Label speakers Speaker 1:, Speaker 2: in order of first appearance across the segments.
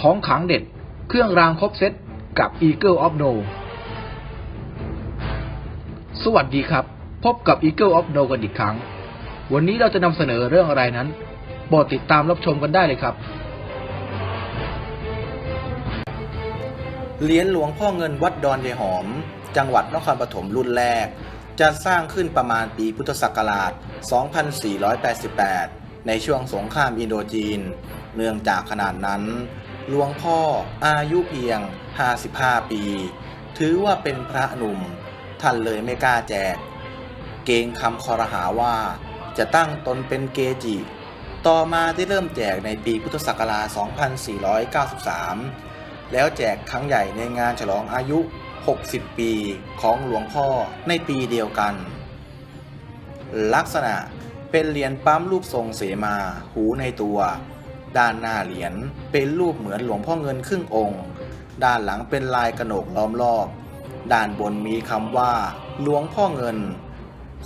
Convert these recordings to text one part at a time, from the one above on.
Speaker 1: ของขังเด็ด เครื่องรางครบเซตกับ Eagle of No สวัสดีครับ พบกับ Eagle of No กันอีกครั้ง วันนี้เราจะนำเสนอเรื่องอะไรนั้นโปรดติดตามรับชมกันได้เลยครับ
Speaker 2: เหรียญหลวงพ่อเงินวัดดอนยายหอม จังหวัดนครปฐมรุ่นแรก จะสร้างขึ้นประมาณปีพุทธศักราช 2488 ในช่วงสงครามอินโดจีน เนื่องจากขนาดนั้น หลวงพ่ออายุเพียง 55 ปี ถือว่าเป็นพระหนุ่ม ท่านเลยไม่กล้าแจก เกงคำคอรหาว่าจะตั้งตนเป็นเกจิ ต่อมาได้เริ่มแจกในปีพุทธศักราช 2493 แล้วแจกครั้งใหญ่ในงานฉลองอายุ 60 ปีของหลวงพ่อในปีเดียวกัน ลักษณะเป็นเหรียญปั๊มรูปทรงเสมา หูในตัว ด้านหน้าเหรียญเป็นรูปเหมือนหลวงพ่อเงินครึ่งองค์ ด้านหลังเป็นลายกระหนกล้อมรอบ ด้านบนมีคำว่าหลวงพ่อเงิน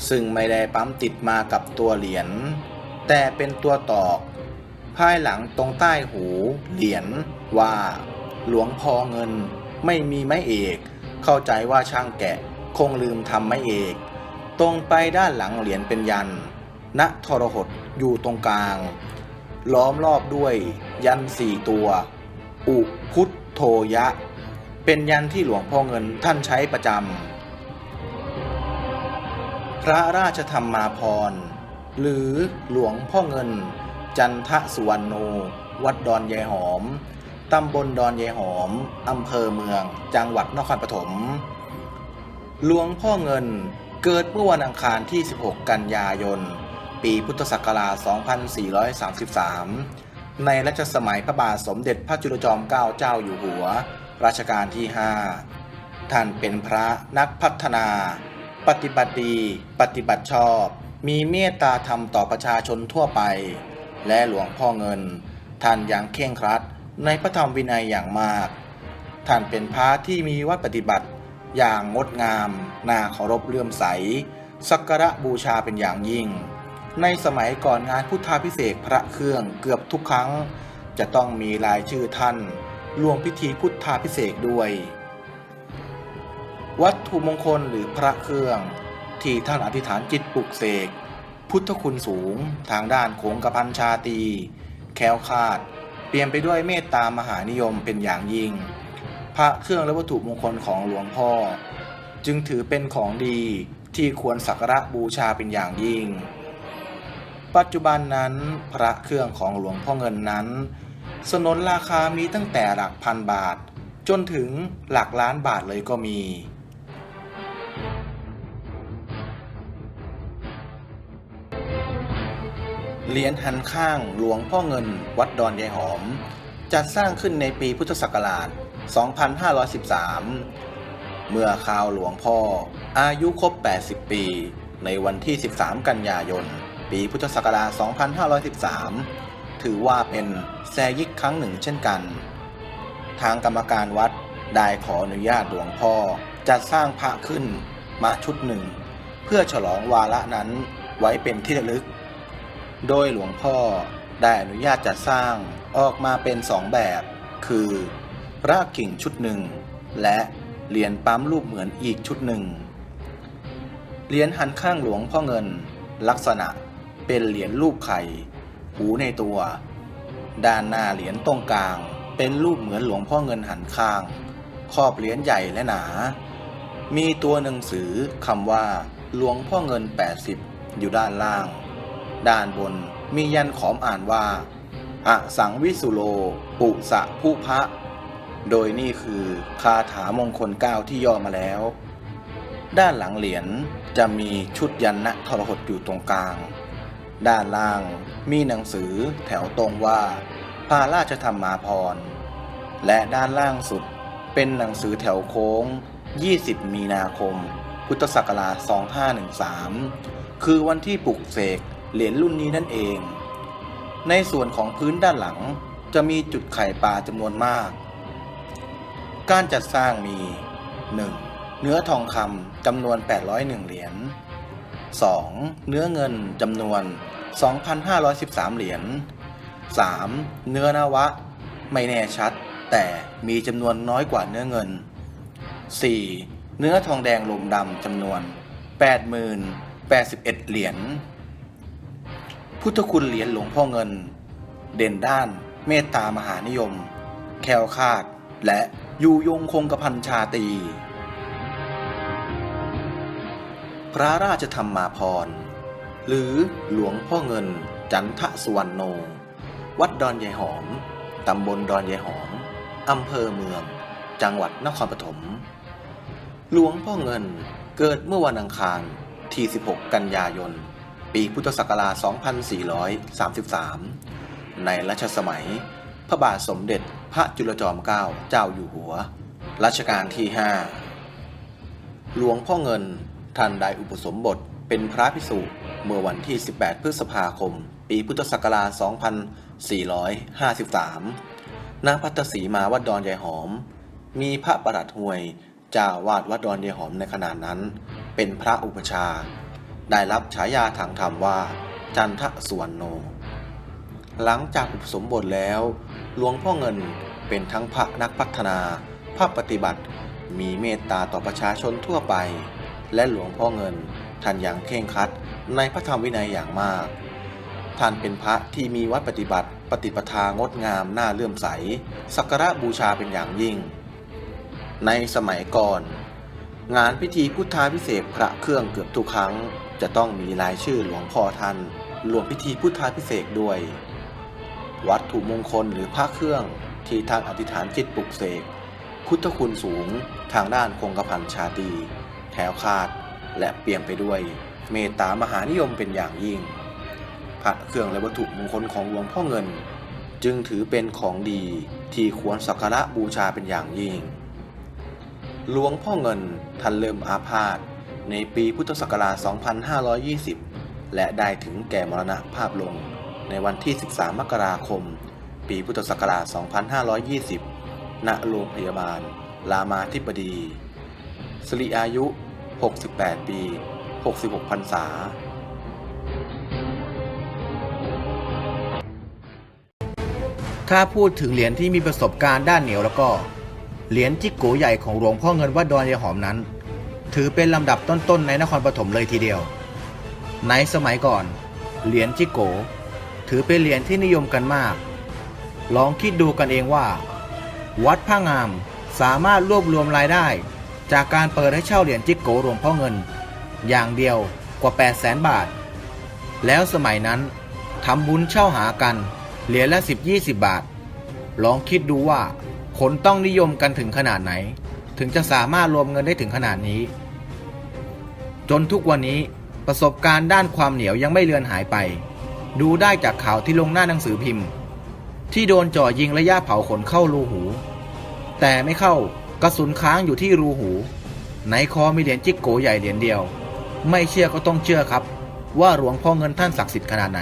Speaker 2: ซึ่งไม่ได้ปั๊มติดมากับตัวเหรียญแต่เป็นตัวตอก ภายหลังตรงใต้หูเหรียญว่า หลวงพ่อเงิน ไม่มีไม้เอก เข้าใจว่าช่างแกะคงลืมทำไม้เอก ตรงไปด้านหลังเหรียญเป็นยันณทรหดอยู่ตรงกลาง ล้อมรอบด้วยยันสี่ตัว อุพุทโธยะ เป็นยันที่หลวงพ่อเงินท่านใช้ประจำ พระราชธรรมาพร หรือหลวงพ่อเงิน จันทสุวรรณโน วัดดอนยายหอม ตำบลดอนยายหอม อำเภอเมือง จังหวัดนครปฐม หลวงพ่อเงินเกิดเมื่อวันอังคารที่ 16 กันยายน ปีพุทธศักราช 2433 ในรัชสมัยพระบาทสมเด็จพระจุลจอมเกล้าเจ้าอยู่หัว รัชกาลที่ 5 ท่านเป็นพระนักพัฒนา ปฏิบัติดี ปฏิบัติชอบ มีเมตตาธรรมต่อประชาชนทั่วไป และหลวงพ่อเงิน ท่านยังเคร่งครัดในพระธรรมวินัยอย่างมาก ท่านเป็นพระที่มีวัดปฏิบัติอย่างงดงาม น่าเคารพเลื่อมใส สักการะบูชาเป็นอย่างยิ่ง ในสมัยก่อนงานพุทธาพิเศษพระเครื่องเกือบทุกครั้ง จะต้องมีรายชื่อท่านรวมพิธีพุทธาพิเศษด้วย วัตถุมงคลหรือพระเครื่อง ที่ท่านอธิษฐานจิตปลุกเสก พุทธคุณสูงทางด้านโขงกระพันชาตี แคล้วคาด เปลี่ยนไปด้วยเมตตามหานิยมเป็นอย่างยิ่ง พระเครื่องและวัตถุมงคลของหลวงพ่อ จึงถือเป็นของดีที่ควรสักการะบูชาเป็นอย่างยิ่ง ปัจจุบันนั้นพระเครื่องของหลวงพ่อเงินนั้น สนนราคามีตั้งแต่หลักพันบาท จนถึงหลักล้านบาทเลยก็มี เหรียญหันข้างหลวงพ่อเงินวัดดอนยายหอม จัดสร้างขึ้นในปีพุทธศักราช 2513 เมื่อข่าวหลวงพ่ออายุครบ 80 ปี ในวันที่ 13 กันยายน ปีพุทธศักราช 2513 ถือว่าเป็นแซยิกครั้งหนึ่งเช่นกัน ทางกรรมการวัดได้ขออนุญาตหลวงพ่อจัดสร้างพระขึ้นมาชุดหนึ่ง เพื่อฉลองวาระนั้นไว้เป็นที่ระลึก โดยหลวงพ่อได้อนุญาตจัดสร้างออกมาเป็นสองแบบ คือพระกิ่งชุดหนึ่ง และเหรียญปั๊มรูปเหมือนอีกชุดหนึ่งเหรียญหันข้างหลวงพ่อเงิน ลักษณะ เป็นเหรียญรูปไข่ หูในตัว ด้านหน้าเหรียญตรงกลาง เป็นรูปเหมือนหลวงพ่อเงินหันข้างครอบเหรียญใหญ่และหนา มีตัวหนังสือคำว่า หลวงพ่อเงิน 80 อยู่ด้านล่าง ด้านบนมียันขอมอ่านว่าอสังวิสุโล ปุสะผู้พระโดยนี่คือคาถามงคลเก้าที่ย่อมาแล้ว ด้านหลังเหรียญจะมีชุดยันนะทรหดอยู่ตรงกลาง ด้านล่างมีหนังสือแถวตรงว่าพาราชธรรมาพรและด้านล่างสุดเป็นหนังสือแถวโค้ง 20 มีนาคม พุทธศักราช 2513 คือวันที่ปลุกเสกเหรียญรุ่นนี้นั่นเอง ในส่วนของพื้นด้านหลังจะมีจุดไข่ปลาจำนวนมาก การจัดสร้างมี 1. เนื้อทองคำจำนวน 801 เหรียญ 2. เนื้อเงินจำนวน 2,513 เหรียญ 3. เนื้อนวะ ไม่แน่ชัด แต่มีจำนวนน้อยกว่าเนื้อเงิน 4. เนื้อทองแดงลมดำจำนวน 80,081 เหรียญ พุทธคุณเหรียญหลวงพ่อเงิน เด่นด้านเมตตามหานิยม แคล้วคาด และอยู่ยงคงกระพันชาต พระราชธรรมาภรหรือหลวงพ่อเงินจันทสุวรรณโน วัดดอนยายหอม ตำบลดอนยายหอม อำเภอเมือง จังหวัดนครปฐม หลวงพ่อเงินเกิดเมื่อวันอังคารที่ 16 กันยายน ปีพุทธศักราช 2433 ในรัชสมัย พระบาทสมเด็จพระจุลจอมเกล้าเจ้าอยู่หัว รัชกาลที่ 5 หลวงพ่อเงิน ท่านได้อุปสมบทเป็นพระภิกษุเมื่อวันที่ 18 พฤษภาคม ปีพุทธศักราช 2453 ณ พัตตสีมาวัดดอนยายหอม มีพระประหลัดห่วยจ้าวาดวัดดอนยายหอมในขณะนั้น เป็นพระอุปชา ได้รับฉายาทางธรรมว่า จันทสวรรณโน หลังจากอุปสมบทแล้ว หลวงพ่อเงินเป็นทั้งพระนักพัฒนาภาคปฏิบัติ มีเมตตาต่อประชาชนทั่วไป และหลวงพ่อเงิน ท่านอย่างเคร่งครัดในพระธรรมวินัยอย่างมาก ท่านเป็นพระที่มีวัดปฏิบัติปฏิปทางดงามน่าเลื่อมใส สักการะบูชาเป็นอย่างยิ่ง ในสมัยก่อน งานพิธีพุทธาพิเศษพระเครื่องเกือบทุกครั้ง จะต้องมีรายชื่อหลวงพ่อท่านรวมพิธีพุทธาพิเศษด้วย วัตถุมงคลหรือพระเครื่องที่ท่านอธิษฐานจิตปลุกเสกพุทธคุณสูงทางด้านคงกระพันชาต รีแถวคาด และเปี่ยมไปด้วยเมตตามหานิยมเป็นอย่างยิ่ง พระเครื่องและวัตถุมงคลของหลวงพ่อเงิน จึงถือเป็นของดีที่ควรสักการะบูชาเป็นอย่างยิ่ง หลวงพ่อเงินท่านเริ่มอาพาธในปีพุทธศักราช 2520 และได้ถึงแก่มรณภาพลงในวันที่ 13 มกราคม ปีพุทธศักราช 2520 ณ โรงพยาบาล รามาธิบดี สิริอายุ 68 ปี 66พรรษา
Speaker 1: ถ้าพูดถึงเหรียญที่มีประสบการณ์ด้านเหนียวแล้วก็ เหรียญจิกโกใหญ่ของหลวงพ่อเงินวัดดอนยายหอมนั้น ถือเป็นลำดับต้นๆในนครปฐมเลยทีเดียว ในสมัยก่อน เหรียญจิกโก ถือเป็นเหรียญที่นิยมกันมาก ลองคิดดูกันเองว่า วัดพระงามสามารถรวบรวมรายได้ จากการเปิดให้เช่าเหรียญจิกโกหลวงพ่อเงิน อย่างเดียวกว่า 8 0 0แสนบาท แล้วสมัยนั้นทำบุญเช่าหากัน เหรียญละ 10 20 บาท ลองคิดดูว่าคนต้องนิยมกันถึงขนาดไหน ถึงจะสามารถรวมเงินได้ถึงขนาดนี้ จนทุกวันนี้ประสบการณ์ด้านความเหนียวยังไม่เลือนหายไป ดูได้จากข่าวที่ลงหน้าหนังสือพิมพ์ ที่โดนจ่อยิงระยะเผาขนเข้ารูหู แต่ไม่เข้า กระสุนค้างอยู่ที่รูหู ในคอมีเหรียญจิกโกใหญ่เหรียญเดียว ไม่เชื่อก็ต้องเชื่อครับ ว่าหลวงพ่อเงินท่านศักดิ์สิทธิ์ขนาดไหน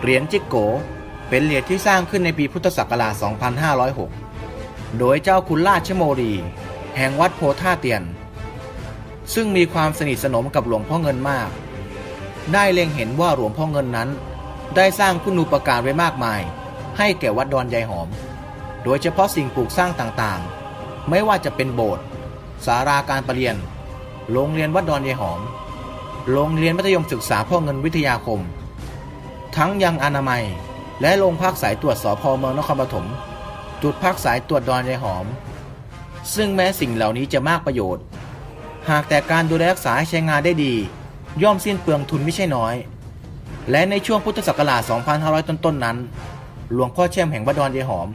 Speaker 1: เหรียญจิกโกเป็นเหรียญที่สร้างขึ้นในปีพุทธศักราช 2506 โดยเจ้าคุณราชโมรี แห่งวัดโพธาเตียน ซึ่งมีความสนิทสนมกับหลวงพ่อเงินมาก ได้เล็งเห็นว่าหลวงพ่อเงินนั้น ได้สร้างคุณูปการไว้มากมาย ให้แก่วัดดอนยายหอม โดยเฉพาะสิ่งปลูกสร้างต่างๆ ไม่ว่าจะเป็นโบสถ์สาราการประเรียน โรงเรียนวัดดอนยายหอม โรงเรียนมัธยมศึกษาพ่อเงินวิทยาคม ทั้งยังอนามัย และโรงพักสายตรวจสพเมืองนครปฐม จุดพักสายตรวจดอนยายหอม ซึ่งแม้สิ่งเหล่านี้จะมากประโยชน์ หากแต่การดูแลรักษาให้ใช้งานได้ดี ย่อมสิ้นเปลืองทุนไม่ใช่น้อย และในช่วงพุทธศักราช 2500 ต้นๆนั้น หลวงพ่อแช่มแห่งวัดดอนยายหอม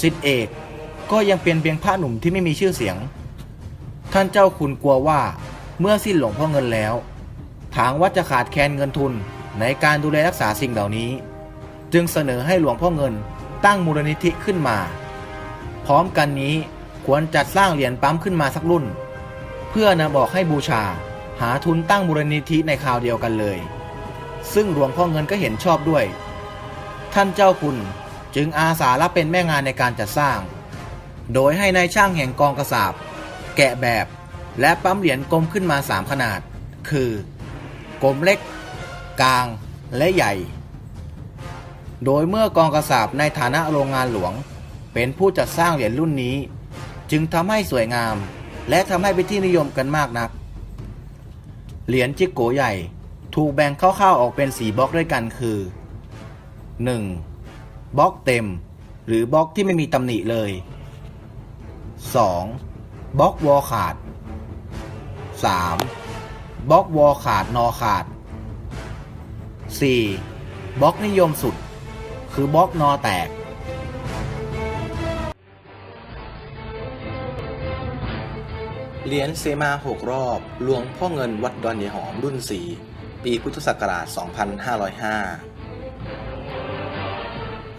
Speaker 1: สิทธิเอกก็ยังเป็นเพียงพระหนุ่มที่ไม่มีชื่อเสียง ท่านเจ้าคุณกลัวว่าเมื่อสิ้นหลวงพ่อเงินแล้ว ทางวัดจะขาดแคลนเงินทุนในการดูแลรักษาสิ่งเหล่านี้ จึงเสนอให้หลวงพ่อเงินตั้งมูลนิธิขึ้นมา พร้อมกันนี้ควรจัดสร้างเหรียญปั๊มขึ้นมาสักรุ่น เพื่อนำออกให้บูชาหาทุนตั้งมูลนิธิในคราวเดียวกันเลย ซึ่งหลวงพ่อเงินก็เห็นชอบด้วย ท่านเจ้าคุณ จึงอาสารับเป็นแม่งานในการจัดสร้าง โดยให้นายช่างแห่งกองกระสาบ แกะแบบ และปั๊มเหรียญกลมขึ้นมา 3 ขนาด คือ กลมเล็ก กลาง และใหญ่ โดยเมื่อกองกระสาบในฐานะโรงงานหลวง เป็นผู้จัดสร้างเหรียญรุ่นนี้ จึงทำให้สวยงาม และทำให้เป็นที่นิยมกันมากนัก เหรียญจิกโกใหญ่ถูกแบ่งคร่าวๆออกเป็นสีบล็อกด้วยกันคือ 1. บล็อกเต็ม หรือบล็อกที่ไม่มีตำหนิเลย 2. บล็อกวอลขาด 3. บล็อกวอลขาดนอขาด 4. บล็อกนิยมสุด คือบล็อกนอแตก
Speaker 2: เหรียญเซมาหกรอบหลวงพ่อเงินวัดดอนยายหอมรุ่น 4 ปีพุทธศักราช 2505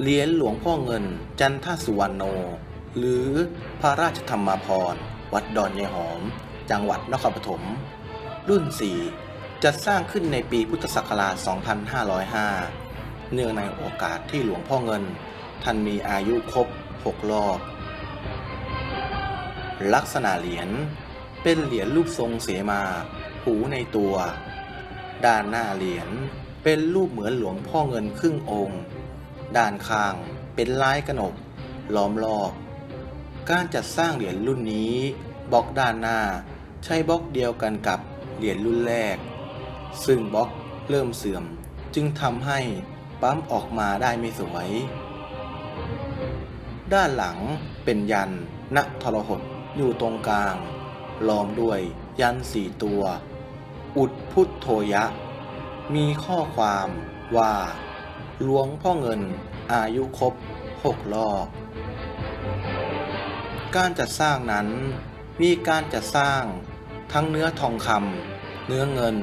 Speaker 2: เหรียญหลวงพ่อเงิน จันทสุวรรณโน หรือพระราชธรรมาภรวัดดอนยายหอม จังหวัดนครปฐม รุ่น 4 จัดสร้างขึ้นในปีพุทธศักราช 2505 เนื่องในโอกาสที่หลวงพ่อเงิน ท่านมีอายุครบ 6 รอบ ลักษณะเหรียญเป็นเหรียญรูปทรงเสมา หูในตัว ด้านหน้าเหรียญเป็นรูปเหมือนหลวงพ่อเงินครึ่งองค์ ด้านข้างเป็นลายกระหนกล้อมรอบ การจัดสร้างเหรียญรุ่นนี้บล็อกด้านหน้าใช้บล็อกเดียวกันกับเหรียญรุ่นแรก ซึ่งบล็อกเริ่มเสื่อมจึงทำให้ปั๊มออกมาได้ไม่สวย ด้านหลังเป็นยันณทรหดอยู่ตรงกลาง ล้อมด้วยยันสี่ตัว อุดพุทโธยะ มีข้อความว่า หลวงพ่อเงินอายุครบหกรอบ การจัดสร้างนั้นมีการจัดสร้างทั้งเนื้อทองคำเนื้อเงิน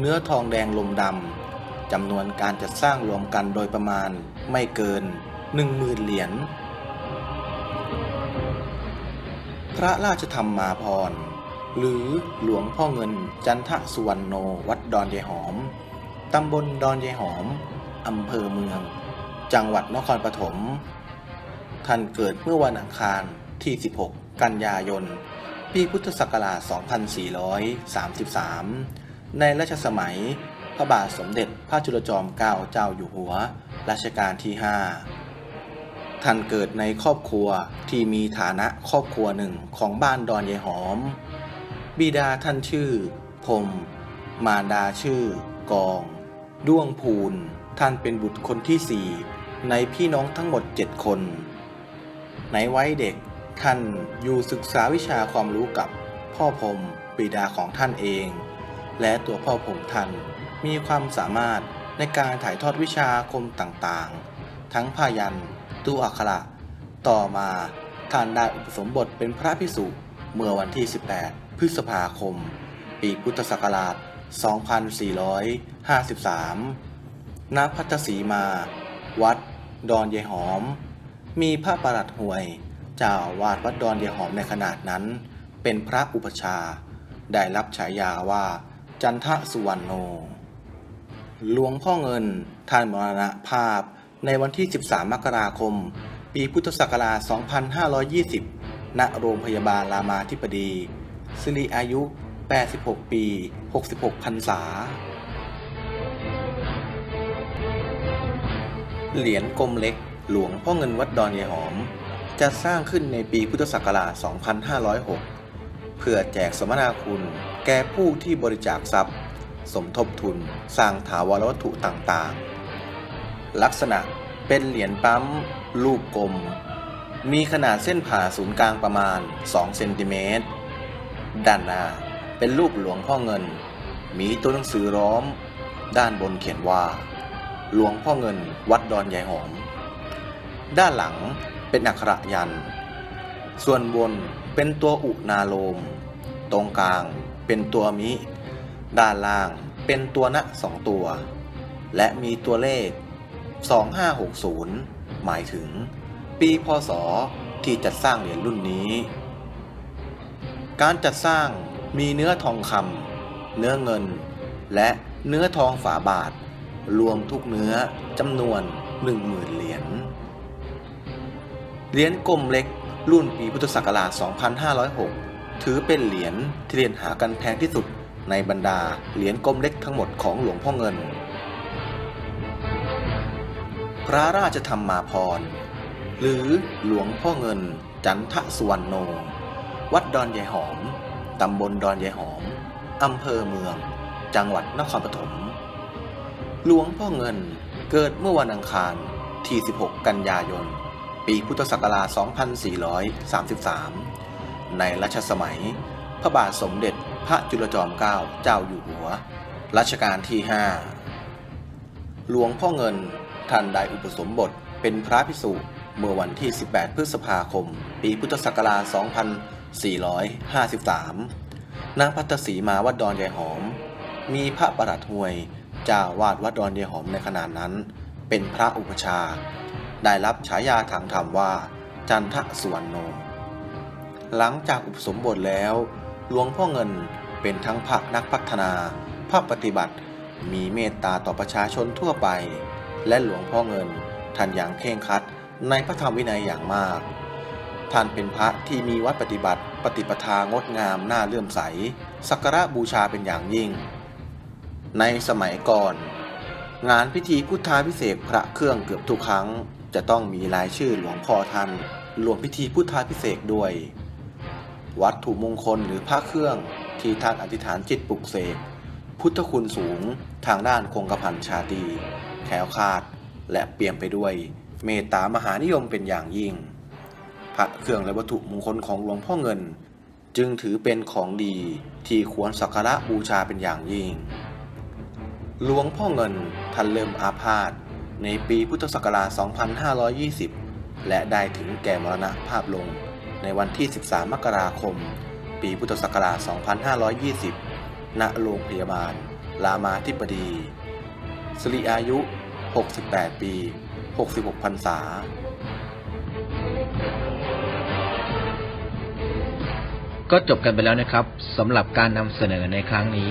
Speaker 2: เนื้อทองแดงลมดำจำนวนการจัดสร้างรวมกันโดยประมาณไม่เกิน10,000เหรียญ พระราชธรรมมาพร หรือหลวงพ่อเงินจันทสุวรรณโนวัดดอนยายหอม ตำบลดอนยายหอม อำเภอเมือง จังหวัดนครปฐม ท่านเกิดเมื่อวันอังคารที่ 16 กันยายน ปีพุทธศักราช 2433 ในรัชสมัยพระบาทสมเด็จพระจุลจอมเกล้าเจ้าอยู่หัว รัชกาลที่ 5 ท่านเกิดในครอบครัวที่มีฐานะครอบครัวหนึ่งของบ้านดอนยายหอม บิดาท่านชื่อพรมมารดาชื่อกอง ด้วงพูน ท่านเป็นบุตรคนที่สี่ในพี่น้องทั้งหมดเจ็ดคน ในวัยเด็กท่านอยู่ศึกษาวิชาความรู้กับพ่อพรมบิดาของท่านเอง และตัวพ่อพรมท่านมีความสามารถในการถ่ายทอดวิชาคมต่างๆ ทั้งพายันตูอักขระ ต่อมาท่านได้อุปสมบทเป็นพระภิกษุเมื่อวันที่ 18 พฤษภาคม ปีพุทธศักราช 2453 ณพัทสีมา วัด ดอนยายหอม มีพระประหลัดห่วยเจ้าวาดวัดดอนยายหอมในขนาดนั้น เป็นพระอุปชา ได้รับฉายาว่า จันทสุวรรณโน หลวงพ่อเงินท่านมรณภาพในวันที่ 13 มกราคม ปีพุทธศักราช 2520 ณ โรงพยาบาลรามาธิบดีสิริอายุ 86 ปี 66 พรรษา เหรียญกลมเล็ก หลวงพ่อเงินวัดดอนยายหอม จะสร้างขึ้นในปีพุทธศักราช 2506 เพื่อแจกสมนาคุณ แก่ผู้ที่บริจาคทรัพย์ สมทบทุน สร้างถาวรวัตถุต่างๆ ลักษณะเป็นเหรียญปั๊มรูปกลม มีขนาดเส้นผ่าศูนย์กลางประมาณ 2 เซนติเมตร ด้านหน้าเป็นรูปหลวงพ่อเงิน มีตัวหนังสือร้อม ด้านบนเขียนว่า หลวงพ่อเงินวัดดอนยายหอม ด้านหลังเป็นอักขระยัน ส่วนบนเป็นตัวอุนาโลม ตรงกลางเป็นตัวมิ ด้านล่างเป็นตัวณสองตัว และมีตัวเลข 2560 หมายถึง ปีพศที่จัดสร้างเหรียญรุ่นนี้ การจัดสร้างมีเนื้อทองคำเนื้อเงิน และเนื้อทองฝาบาท รวมทุกเนื้อจำนวน 10,000 เหรียญ เหรียญกลมเล็ก รุ่นปีพุทธศักราช 2506 ถือเป็นเหรียญที่เรียนหากันแพงที่สุดในบรรดาเหรียญกลมเล็กทั้งหมดของหลวงพ่อเงิน พระราชธรรมาภรหรือหลวงพ่อเงิน จันทสุวรรณโน วัดดอนยายหอม ตำบลดอนยายหอม อำเภอเมือง จังหวัดนครปฐม หลวงพ่อเงินเกิดเมื่อวันอังคารที่ 16 กันยายน ปีพุทธศักราช 2433 ในรัชสมัย พระบาทสมเด็จพระจุลจอมเกล้าเจ้าอยู่หัว รัชกาลที่ 5 หลวงพ่อเงินท่านได้อุปสมบทเป็นพระภิกษุเมื่อวันที่ 18 พฤษภาคม ปีพุทธศักราช 2453นางพัตสีมาวัดดอนยายหอม มีพระประหลัดหวย เจ้าวาดวัดดอนยายหอมในขณะนั้น เป็นพระอุปชา ได้รับฉายาทางธรรมว่า จันทสุวรรณโน หลังจากอุปสมบทแล้ว หลวงพ่อเงินเป็นทั้งพระนักพัฒนาพระปฏิบัติ มีเมตตาต่อประชาชนทั่วไป และหลวงพ่อเงินท่านอย่างเคร่งครัดในพระธรรมวินัยอย่างมาก ท่านเป็นพระที่มีวัดปฏิบัติ ปฏิปทางดงามน่าเลื่อมใส สักการะบูชาเป็นอย่างยิ่ง ในสมัยก่อน งานพิธีพุทธาพิเศษพระเครื่องเกือบทุกครั้ง จะต้องมีรายชื่อหลวงพ่อท่านรวมพิธีพุทธาพิเศษด้วย วัตถุมงคลหรือพระเครื่องที่ท่านอธิษฐานจิตปลุกเสกพุทธคุณสูงทางด้านคงกระพันชาตีแคล้วคาด และเปี่ยมไปด้วย เมตตามหานิยมเป็นอย่างยิ่ง พระเครื่องและวัตถุมงคลของหลวงพ่อเงิน จึงถือเป็นของดีที่ควรสักการะบูชาเป็นอย่างยิ่ง หลวงพ่อเงินท่านเริ่มอาพาธในปีพุทธศักราช 2520 และได้ถึงแก่มรณภาพลงในวันที่ 13 มกราคม ปีพุทธศักราช 2520 ณ โรงพยาบาล รามาธิบดี สิริอายุ 68 ปี 66 พรรษา
Speaker 1: ก็จบกันไปแล้วนะครับสำหรับการนำเสนอในครั้งนี้